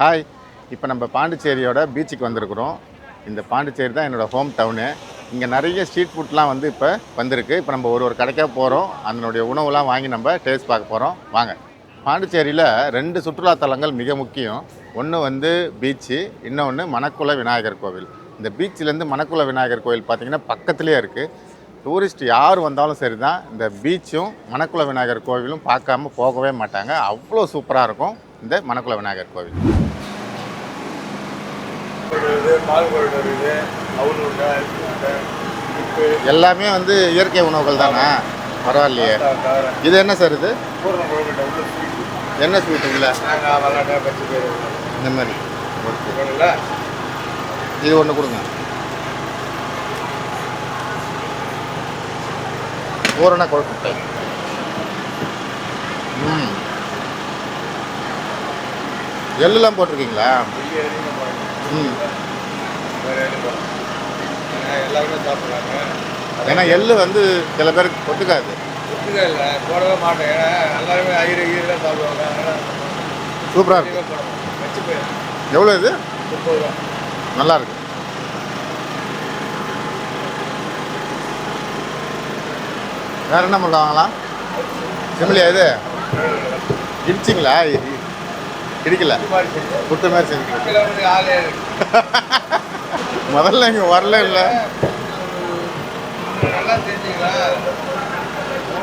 Hi இப்போ நம்ம பாண்டிச்சேரியோட பீச்சுக்கு வந்திருக்கிறோம். இந்த பாண்டிச்சேரி தான் என்னோடய ஹோம் டவுனு இங்கே நிறைய ஸ்ட்ரீட் ஃபுட்லாம் வந்து இப்போ வந்திருக்கு. இப்போ நம்ம ஒரு ஒரு கடைக்காக போகிறோம் அதனுடைய உணவுலாம் வாங்கி நம்ம டேஸ்ட் பார்க்க போகிறோம் வாங்க. பாண்டிச்சேரியில் ரெண்டு சுற்றுலாத்தலங்கள் மிக முக்கியம். ஒன்று வந்து பீச்சு இன்னொன்று மணக்குள விநாயகர் கோவில். இந்த பீச்சிலேருந்து மணக்குள விநாயகர் கோவில் பார்த்திங்கன்னா பக்கத்துலேயே இருக்குது டூரிஸ்ட் யார் வந்தாலும் சரி தான் இந்த பீச்சும் மணக்குள விநாயகர் கோவிலும் பார்க்காம போகவே மாட்டாங்க. அவ்வளோ சூப்பராக இருக்கும் இந்த மணக்குள விநாயகர் கோவில். இருக்குது பால் கொழுடு இருக்குது அவுள் உண்டை அரிசி உண்டை உப்பு எல்லாமே வந்து இயற்கை உணவுகள் தானே? பரவாயில்லையே. இது என்ன சார் இது? என்ன ஸ்வீட் இல்லை இந்த மாதிரி. இது ஒன்று கொடுங்க. பூரண கொழுக்கட்டை. ம். எள்ளுலாம் போட்டிருக்கீங்களா? ம் வேறு எதுவும் போகணும் ஏன்னா எல்லாருமே சாப்பிட்றாங்க. ஏன்னா எள்ளு வந்து சில பேருக்கு ஒத்துக்காது. ஒத்துக்க இல்லை போடவே மாட்டேன். ஏன்னா எல்லாருமே ஐயரு சாப்பிடுவாங்க. சூப்பராக இருக்கு. எவ்வளோ இது? முப்பது ரூபா. நல்லா இருக்கு. வேற என்ன பண்ணலாம் வாங்கலாம்? சிம்லியா இது? இடிச்சிங்களா? செஞ்சு. புட்டு மாதிரி செஞ்சு முதல்ல இங்கே வரல இல்லை. நல்லா தெரிஞ்சுங்களா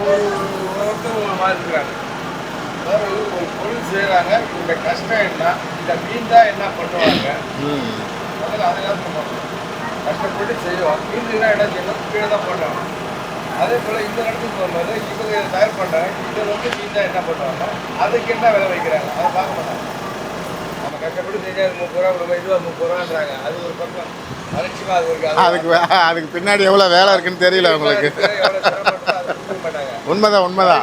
ஒரு மாதிரி மாற்றிக்கிறாங்க அதாவது ஒரு பொருள் செய்கிறாங்க இந்த கஷ்டம் என்ன இந்த மீன் தான் என்ன பண்ணுவாங்க ம் முதல்ல அதெல்லாம் பண்ணுவாங்க கஷ்டப்பட்டு செய்வோம் மீன் என்ன செய்யணும் கீழே தான் பண்ணுவாங்க அதே போல் இந்த இடத்துக்கு போகும்போது இவங்க தயார் பண்ணுறாங்க இதை வந்து மீன் என்ன பண்ணுவாங்க அதுக்கு என்ன விலை வைக்கிறாங்க அதை பார்க்க மாட்டாங்க நம்ம கஷ்டப்பட்டு செஞ்சால் அது முப்பது ரூபா கொடுப்போம் இதுவாக முப்பது ரூபான்றாங்க அது ஒரு பக்கம் அதுக்கு அதுக்கு பின்னாடி எவ்வளோ வேலை இருக்குன்னு தெரியல உங்களுக்கு. உண்மைதான் உண்மைதான்.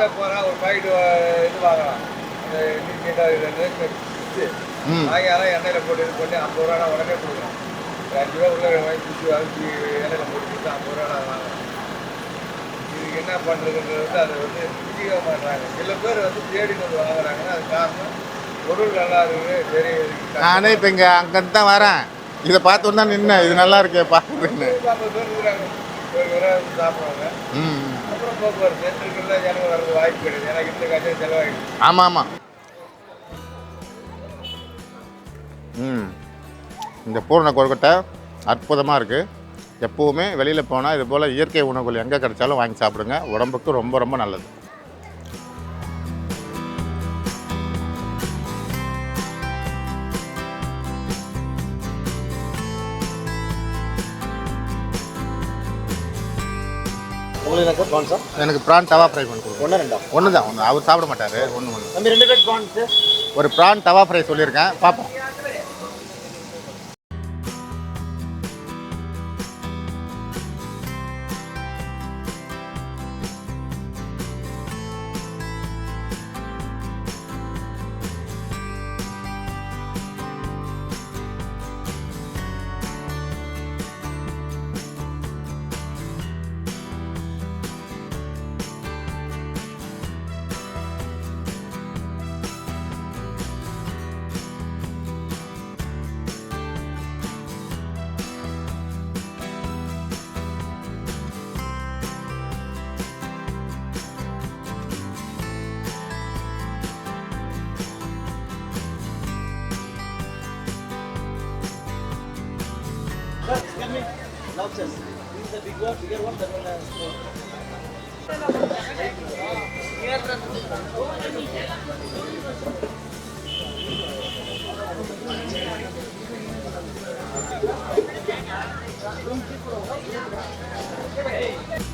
ம். எண்ணெயில் போட்டு இது பண்ணி ஐம்பது ரூபா உடனே கொடுக்குறேன் ஒரு அஞ்சு ரூபா உள்ள வாங்கி குச்சி வாங்கி எண்ணெயில் போட்டு கொடுத்து ஐம்பது ரூபா நான் வாங்குறேன் இதுக்கு என்ன பண்ணுறதுன்றது வந்து அதை வந்து புரிஞ்சிக்க மாட்டாங்க சில பேர் வந்து தேடி வந்து வாங்குறாங்கன்னா அது காரணம் பொருள் நல்லா இருக்குது சரி இதுக்கு நானே இப்போ இங்கே அங்கேருந்து தான் வரேன். இதை பார்த்து தான் நின்னேன். இது நல்லா இருக்கே பார்க்குறேன்னு ம். ஆமாம் ஆமாம் ம். இந்த பூரண கொழுக்கட்டை அற்புதமாக இருக்குது எப்போவுமே வெளியில் போனால் இது போல் இயற்கை உணவுகள் எங்கே கிடைச்சாலும் வாங்கி சாப்பிடுங்க. உடம்புக்கு ரொம்ப ரொம்ப நல்லது. உங்களுக்கு என்ன சார் எனக்கு ப்ரான் தவா ஃப்ரை பண்ணி கொடுங்க. ஒன்று ரெண்டா? ஒன்று தான் ஒன்று அவர் சாப்பிட மாட்டார். ஒன்று ஒன்று தம்பி ரெண்டு பிளேட் ப்ரான்ஸு ஒரு ப்ரான் தவா ஃப்ரை சொல்லியிருக்கேன். பார்ப்போம் Lobsters. This is the big one, bigger one, that one.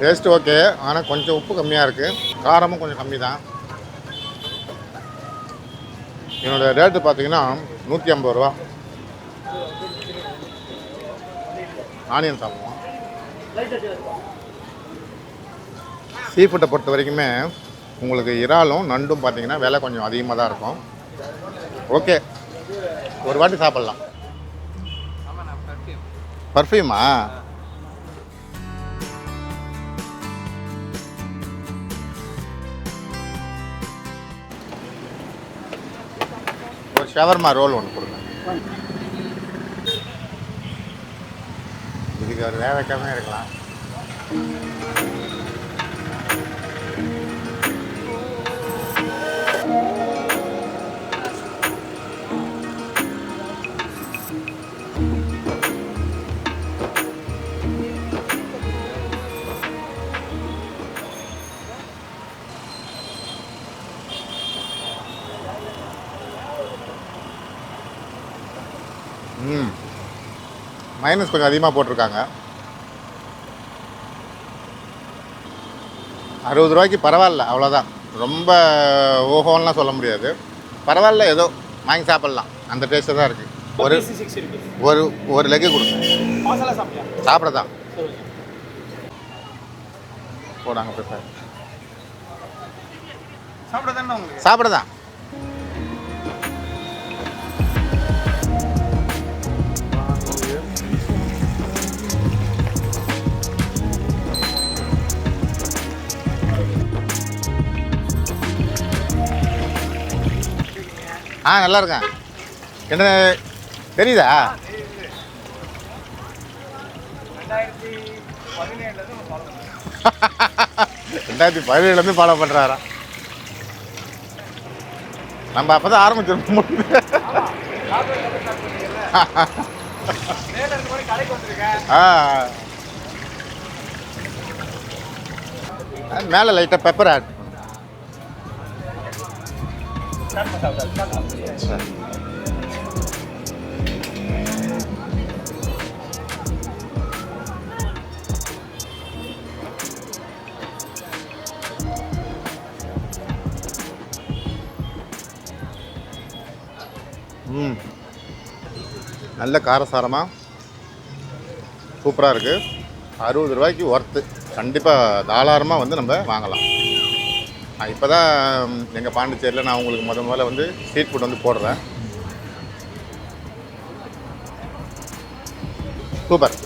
Taste okay ஆனால் கொஞ்சம் உப்பு கம்மியாக இருக்குது காரமும் கொஞ்சம் கம்மி தான் என்னோடய ரேட்டு பார்த்தீங்கன்னா நூற்றி ஐம்பது ரூபா. ஆனியன் சாப்பிடுவோம். சீ ஃபுட்டை பொறுத்த வரைக்குமே உங்களுக்கு இறாலும் நண்டும் பார்த்தீங்கன்னா விலை கொஞ்சம் அதிகமாக தான் இருக்கும். ஓகே ஒரு வாட்டி சாப்பிட்லாம். பர்ஃப்யூமா ஒரு ஷவர்மா ரோல் ஒன்று கொடுங்க. இதுக்கு ஒரு வேக கம்மியாக இருக்கலாம். மைனஸ் கொஞ்சம் அதிகமாக போட்டிருக்காங்க. அறுபது ரூபாய்க்கு பரவாயில்ல அவ்வளோதான் ரொம்ப ஓஹோன்லாம் சொல்ல முடியாது. பரவாயில்ல ஏதோ வாங்கி சாப்பிட்லாம். அந்த டேஸ்ட்டு தான் இருக்குது ஒரு ஒரு ஒரு லெக்கு கொடுங்க. சாப்பிட தான் போடாங்க சாப்பிட தானே ஆ நல்லா இருக்கேன் என்ன தெரியுதா? ரெண்டாயிரத்தி பதினேழுலேருந்து ஃபாலோ பண்ணுறாரா நம்ம அப்போ தான் ஆரம்பிச்சிருப்போம் ஆ. மேலே லைட்டாக பெப்பர் ஆட் ம். நல்ல காரசாரமாக சூப்பராக இருக்குது அறுபது ரூபாய்க்கு ஒர்த்து கண்டிப்பாக தாராளமாக வந்து நம்ம வாங்கலாம். இப்போ தான் எங்கள் பாண்டிச்சேரியில் நான் உங்களுக்கு முத முதல்ல வந்து ஸ்ட்ரீட் ஃபுட் வந்து போடுறேன். சூப்பர்.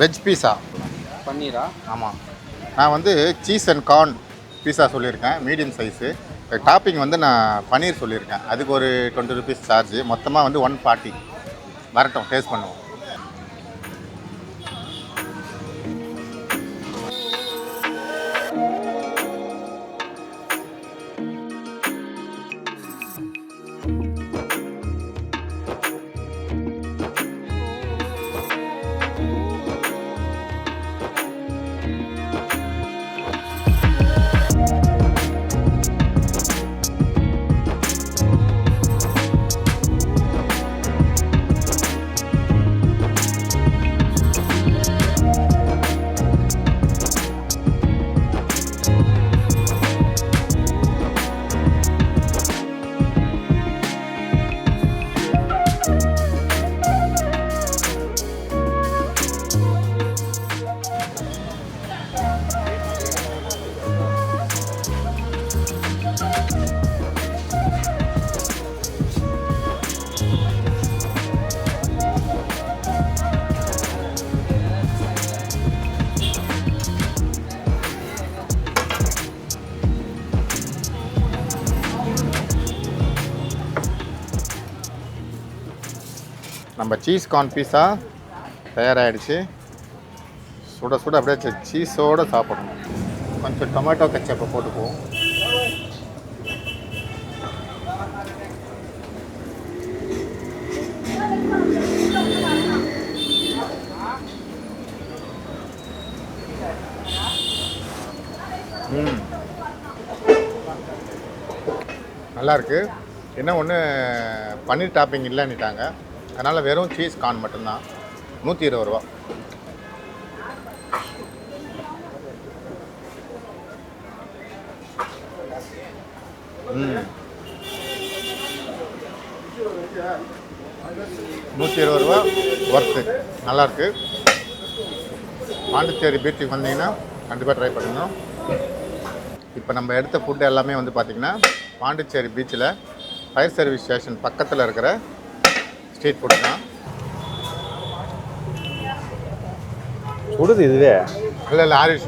வெஜ் பீஸா பன்னீரா? ஆமாம் நான் வந்து சீஸ் அண்ட் கார்ன் பீஸா சொல்லியிருக்கேன் மீடியம் சைஸு டாப்பிங் வந்து நான் பன்னீர் சொல்லியிருக்கேன். அதுக்கு ஒரு டுவெண்ட்டி ருபீஸ் சார்ஜ் மொத்தமாக வந்து ஒன் ஃபார்ட்டி வரட்டும் டேஸ்ட் பண்ணுவோம். நம்ம சீஸ் கார்ன் பீஸா தயாராகிடுச்சு சுட சுட அப்படியே சீஸோடு சாப்பிடணும். கொஞ்சம் டொமேட்டோ கச்சப்பை போட்டுக்குவோம். ம். நல்லாயிருக்கு. என்ன ஒன்று பன்னீர் டாப்பிங் இல்லைன்னுட்டாங்க. அதனால் வெறும் சீஸ் கான் மட்டும்தான். நூற்றி இருபது ரூபா. நூற்றி இருபது ரூபா. ஒர்த்து நல்லாயிருக்கு பாண்டிச்சேரி பீச்சுக்கு வந்தீங்கன்னா கண்டிப்பாக ட்ரை பண்ணணும் இப்போ நம்ம எடுத்த ஃபுட்டு எல்லாமே வந்து பார்த்திங்கன்னா பாண்டிச்சேரி பீச்சில் ஃபயர் சர்வீஸ் ஸ்டேஷன் பக்கத்தில் இருக்கிற ஸ்ட்ரீட் ஃபுட் தான் சுடுது இதுவே? இல்லை இல்லை ஆரிஷ்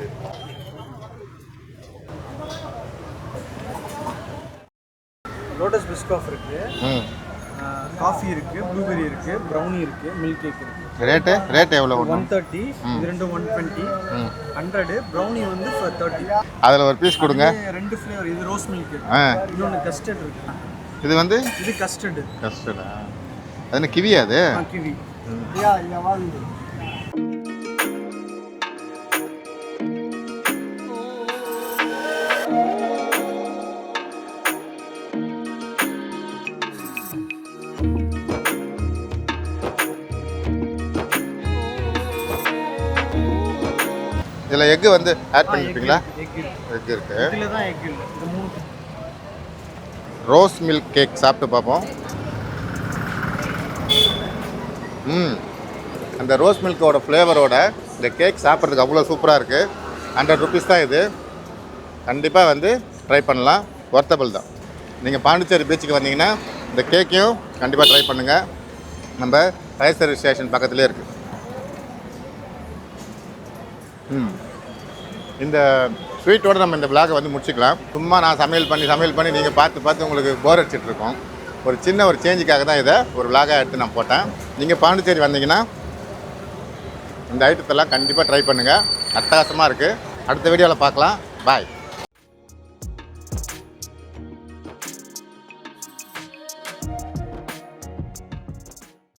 லோட்டஸ் பிஸ்காஃப் இருக்கு. ம். காஃபி இருக்கு ப்ளூபெரி இருக்கு ப்ரௌனி இருக்கு மில்க் கேக் இருக்கு ரேட்டு ரேட் எவ்வளோ ஒன் தேர்ட்டி இது ரெண்டும் ஒன் டுவெண்ட்டி ம். ஹண்ட்ரடு ப்ரௌனி வந்து தேர்ட்டி அதில் ஒரு பீஸ் கொடுங்க. ரெண்டு ஃப்ளேவர் இது ரோஸ் மில்க் ஆ. இன்னொன்று கஸ்டர்ட் இருக்கு. இது வந்து? இது கஸ்டர்டு கஸ்டர்டா அது என்ன கிவியா அது? கிவி. இதில் எக்கு வந்து ஆட் பண்ணிருப்பீங்களா? எக் இருக்கு ரோஸ் மில்க் கேக் சாப்பிட்டு பார்ப்போம். ம். அந்த ரோஸ் மில்கோட ஃப்ளேவரோட இந்த கேக் சாப்பிட்றதுக்கு அவ்வளோ சூப்பராக இருக்குது ஹண்ட்ரட் ருபீஸ் தான் இது. கண்டிப்பாக வந்து ட்ரை பண்ணலாம். ஒர்த்தபிள் தான். நீங்கள் பாண்டிச்சேரி பீச்சுக்கு வந்தீங்கன்னா இந்த கேக்கையும் கண்டிப்பாக ட்ரை பண்ணுங்கள் நம்ம ஃபயர் சர்வீஸ் ஸ்டேஷன் பக்கத்துலேயே இருக்குது ம். இந்த ஸ்வீட்டோட நம்ம இந்த விளாகை வந்து முடிச்சுக்கலாம். சும்மா நான் சமையல் பண்ணி சமையல் பண்ணி நீங்கள் பார்த்து பார்த்து உங்களுக்கு போர் அடிச்சிட்ருக்கோம் ஒரு சின்ன ஒரு சேஞ்சுக்காக தான் இதை ஒரு விளாகாக எடுத்து நான் போட்டேன். நீங்கள் பாண்டிச்சேரி வந்தீங்கன்னா இந்த ஐட்டத்தெல்லாம் கண்டிப்பாக ட்ரை பண்ணுங்கள் அட்டகாசமாக இருக்குது அடுத்த வீடியோவில் பார்க்கலாம். பாய்